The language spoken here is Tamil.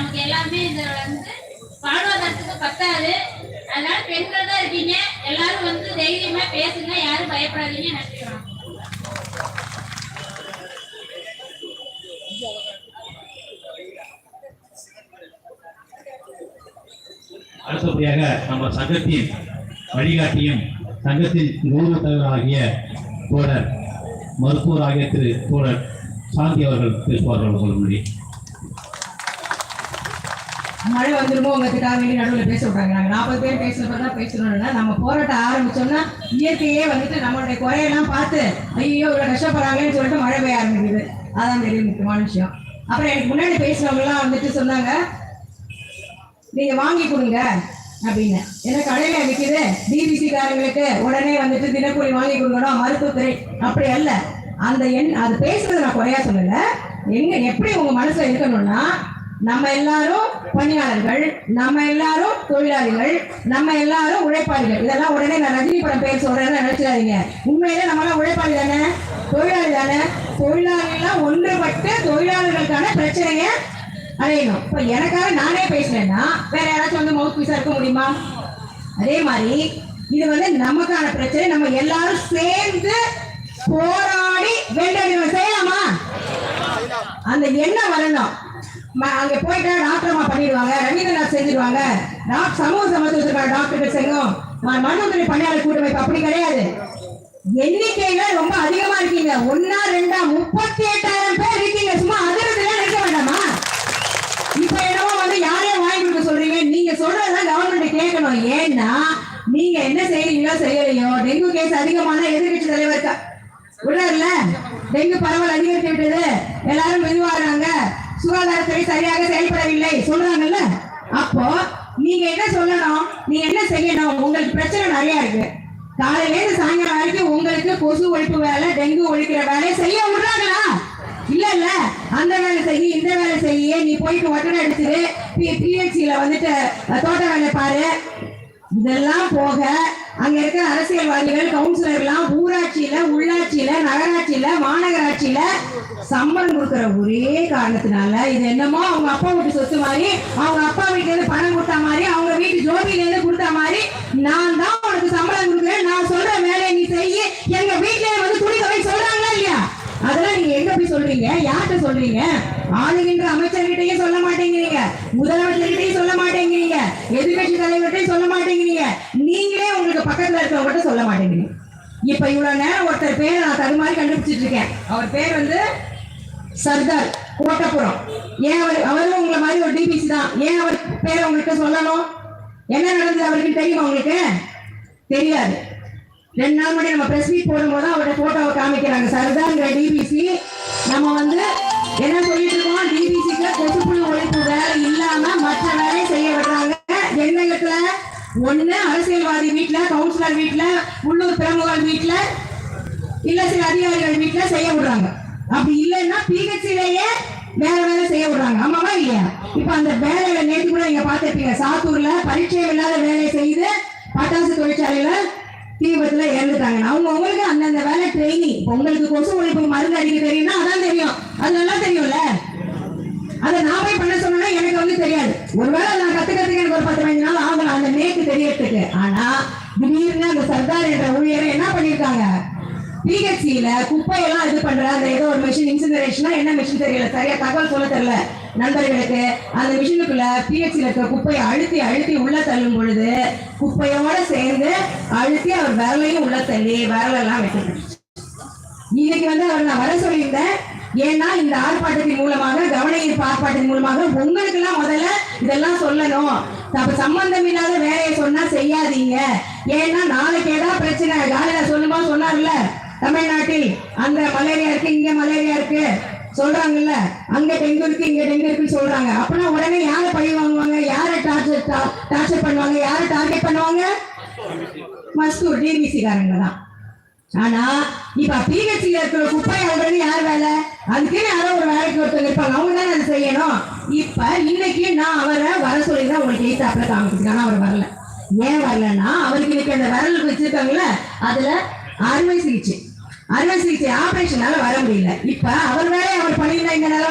நமக்கு எல்லாமே இதில் வந்து வாழ்வாதாரத்துக்கு பத்தாது. அதனால பெண்கள் தான் இருக்கீங்க. எல்லாரும் வந்து தைரியமா பேசுங்க. யாரும் பயப்படாதீங்க. நன்றி அடுத்தபடியாக நம்ம சங்கத்தின் வழிகாட்டியும் சங்கத்தின் தலைவர் தலைவராகிய தோழர் மருத்துவராகிய திரு தோழர் சாந்தி அவர்கள் பேசுவார்கள் உங்களுடைய மழை வந்துருமோ உங்ககிட்ட வேண்டி நடுவில் பேச விட்றாங்க. நாங்கள் நாற்பது பேர் பேசுறப்ப தான் பேசணும்னா நம்ம போராட்டம் ஆரம்பிச்சோம்னா இயற்கையே வந்துட்டு நம்மளுடைய குறையெல்லாம் பார்த்து ஐயோ இவ்வளோ கஷ்டப்படுறாங்கன்னு சொல்லிட்டு மழை பெய்ய ஆரம்பிக்குது. அதான் பெரிய முக்கியமான விஷயம். அப்புறம் எனக்கு முன்னாடி பேசுனவங்கலாம் வந்துட்டு சொன்னாங்க நீங்க வாங்கி கொடுங்க அப்படின்னு. ஏன்னா கடையில விற்கிது டிபிசி காரங்களுக்கு உடனே வந்துட்டு தினக்கூலி வாங்கி கொடுக்கணும் மருத்துவத்துறை அப்படி அல்ல. அந்த எண் அது பேசுறது நான் குறையா சொல்லல. எங்க எப்படி உங்க மனசுல இருக்கணும்னா நம்ம எல்லாரும் பணியாளர்கள் நம்ம எல்லாரும் தொழிலாளிகள் நம்ம எல்லாரும் உழைப்பாளிகள். இதெல்லாம் உடனே நான் ரஜினி படம் பேர் சொல்றேன்னு நினைச்சிடாதீங்க. உண்மையிலே நம்மளாம் உழைப்பாளி தானே? தொழிலாளி தானே? தொழிலாளிகள்லாம் ஒன்றுபட்டு தொழிலாளர்களுக்கான பிரச்சனைய அடையணும். இப்ப எனக்காக நானே பேசுறேன்னா வேற யாராச்சும் வந்து மவுத் பீஸா இருக்க முடியுமா? அதே மாதிரி இது வந்து நமக்கான பிரச்சனை. நம்ம எல்லாரும் சேர்ந்து போராடி வேண்டிய செய்யலாமா? அந்த எண்ணம் வரணும். அங்க போயிட்டா டாக்டர்மா பண்ணிடுவாங்க ரவீந்திரநாத் செஞ்சிருவாங்க. டாக்டர் சமூக சமத்துவத்துக்கான டாக்டர்கள் செய்யும் ம- மருத்துவத்துறை பணியாளர் கூட்டமைப்பு அப்படி கிடையாது. எண்ணிக்கையில ரொம்ப அதிகமா இருக்கீங்க. ஒன்னா ரெண்டா முப்பத்தி எட்டாயிரம் பேர் இருக்கீங்க. சும்மா அதிரத்துல நினைக்க வேண்டாமா? இப்ப இடமா வந்து யாரையும் வாங்கி கொடுக்க சொல்றீங்க. நீங்க சொல்றதெல்லாம் கவர்மெண்ட் கேட்கணும். ஏன்னா நீங்க என்ன செய்யறீங்களோ செய்யலையோ டெங்கு கேஸ் அதிகமான எதிர்கட்சி தலைவர் க- டெங்கு பரவல் அதிகரித்து விட்டது. எல்லாரும் மெதுவாகிறாங்க சுகாதாரத்துறை சரியாக செயல்படவில்லை. சொல்றாங்கல்ல? அப்போ நீங்க என்ன சொல்லணும்? நீங்க என்ன செய்யணும்? உங்களுக்கு பிரச்சனை நிறைய இருக்கு. காலையில சாயங்காலம் வரைக்கும் உங்களுக்கு கொசு ஒழிப்பு வேலை டெங்கு ஒழிக்கிற வேலையை செய்ய விடுறாங்களா? இல்ல இல்ல. அந்த வேலை செய்ய இந்த வேலை செய்ய நீ போயிட்டு ஒட்டடை அடிச்சிரு பிஹெச்சியில வந்துட்டு தோட்ட வேலை பாரு. இதெல்லாம் போக அங்க இருக்கிற அரசியல்வாதிகள் கவுன்சிலர்லாம் ஊராட்சியில உள்ளாட்சியில நகராட்சியில மாநகராட்சியில சம்பளம் கொடுக்கிற ஒரே காரணத்தினால இது என்னமோ அவங்க அப்பா வீட்டு சொத்து மாதிரி அவங்க அப்பா வீட்டுல இருந்து பணம் கொடுத்த மாதிரி அவங்க வீட்டு ஜோபியில இருந்து கொடுத்த மாதிரி நான் தான் உனக்கு சம்பளம் கொடுக்குறேன். நான் சொல்ற வேலையை நீ செய்ய எங்க வீட்டுல வந்து துணி தொகை சொல்றாங்களா இல்லையா? அதெல்லாம் நீங்க எங்க போய் சொல்றீங்க? யார்கிட்ட சொல்றீங்க? ஆளுகின்ற அமைச்சர்கிட்டயும் சொல்ல மாட்டேங்கிறீங்க. முதலமைச்சர்கிட்டயும் சொல்ல மாட்டேங்க எதிர்கட்சி தலைவர்கிட்டயும் சொல்ல மாட்டேங்கிறீங்க. நீங்களே உங்களுக்கு பக்கத்துல இருக்கவங்ககிட்ட சொல்ல மாட்டேங்கிறீங்க. இப்ப இவ்வளவு நேரம் ஒருத்தர் பேர் நான் தருமாறி கண்டுபிடிச்சிட்டு இருக்கேன். அவர் பேர் வந்து சர்தார் கோட்டப்புறம் ஏன் அவர் அவரும் உங்களை மாதிரி ஒரு டிபிசி தான். ஏன் அவர் பேரை உங்கள்கிட்ட சொல்லணும்? என்ன நடந்தது அவருக்கு தெரியுமா உங்களுக்கு? தெரியாது. ரெண்டு நாள் முன்னாடி நம்ம பிரஸ் மீட் போடும்போது அவருடைய போட்டோவை காமிக்கிறாங்க. சர்தார்ங்கிற டிபிசி நம்ம வந்து என்ன சொல்லிட்டு இருக்கோம்? டிபிசிக்கு கொசுப்புழு ஒண்ணு அரசியல்வாதி வீட்டுல கவுன்சிலர் வீட்டுல உள்ளூர் பிரமுகர் வீட்டுல இல்ல சில அதிகாரிகள் வீட்டுல செய்ய விடுறாங்க. அப்படி இல்லைன்னா பிஹெச்சிலேயே வேற வேலை செய்ய விடுறாங்க. ஆமாவா இல்லையா? இப்ப அந்த வேலையில நேற்று கூட நீங்க பார்த்திருப்பீங்க. சாத்தூர்ல பரீட்சை இல்லாத வேலையை செய்து பட்டாசு தொழிற்சாலையில தீபத்துல இறந்துட்டாங்க. அவங்க உங்களுக்கு அந்தந்த வேலை ட்ரைனிங் உங்களுக்கு கொசு ஒழிப்பு மருந்து அடிக்க தெரியும்னா அதான் தெரியும். அது நல்லா தெரியும்ல? அதை நான் போய் பண்ண சொன்னா எனக்கு வந்து தெரியாது. ஒருவேளை நான் கத்துக்கிறதுக்கு எனக்கு ஒரு பத்து பதினஞ்சு நாள் ஆகலாம் அந்த நேக்கு தெரியறதுக்கு. ஆனா திடீர்னு அந்த சர்தார் என்ற ஊழியரை என்ன பண்ணிருக்காங்க? பிஹெச்சியில குப்பையெல்லாம் இது பண்ற அந்த ஏதோ ஒரு மிஷின் இன்சினரேஷனா என்ன மிஷின் தெரியல. சரியா தகவல் சொல்ல தெரியல. நண்பர்களுக்கு அந்த மிஷினுக்குள்ள பிஹெச்சியில இருக்க குப்பையை அழுத்தி அழுத்தி உள்ள தள்ளும் பொழுது குப்பையோட சேர்ந்து அழுத்தி அவர் விரலையும் உள்ள தள்ளி விரலெல்லாம் வெட்டிட்டு இன்னைக்கு வந்து அவர் நான் வர சொல்லியிருந்தேன். ஏன்னா இந்த ஆர்ப்பாட்டத்தின் மூலமாக கவன ஈர்ப்பு ஆர்ப்பாட்டத்தின் மூலமாக உங்களுக்கு எல்லாம் முதல்ல இதெல்லாம் சொல்லணும். அப்ப சம்பந்தம் இல்லாத வேலையை சொன்னா செய்யாதீங்க. ஏன்னா நாளைக்கு ஏதாவது பிரச்சனை காலையில சொல்லுமா சொன்னார்ல? தமிழ்நாட்டில். அந்த மலேரியா இருக்கு இங்க மலேரியா இருக்கு. சொல்றாங்கல்ல? அங்க டெங்கு இருக்கு இங்க டெங்கு இருக்குன்னு சொல்றாங்க. அப்படின்னா உடனே யாரை பழி வாங்குவாங்க? யாரை டார்ச்சர் டார்ச்சர் பண்ணுவாங்க? யார டார்கெட் பண்ணுவாங்க? மஸ்தூர் டிபிசி காரங்க தான். ஆனா இப்ப பிஹெச்சில இருக்கிற குப்பை அல்றது யார் வேலை? அதுக்குன்னு யாரோ ஒரு வேலைக்கு ஒருத்தர் இருப்பாங்க அவங்க தானே அதை செய்யணும். இப்ப இன்னைக்கு நான் அவரை வர சொல்லி தான் உங்களுக்கு எய்த்தாப்புல காமிச்சிருக்கேன். ஆனா அவர் வரல. ஏன் வரலன்னா அவருக்கு இன்னைக்கு அந்த விரல் வச்சிருக்காங்கல்ல அதுல அறுவை சிகிச்சை. அறுவை சிகிச்சை ஆபரேஷனால வர முடியல. இப்ப அவர் வேலையை அவர் பண்ணியிருந்தா இந்த நேரம்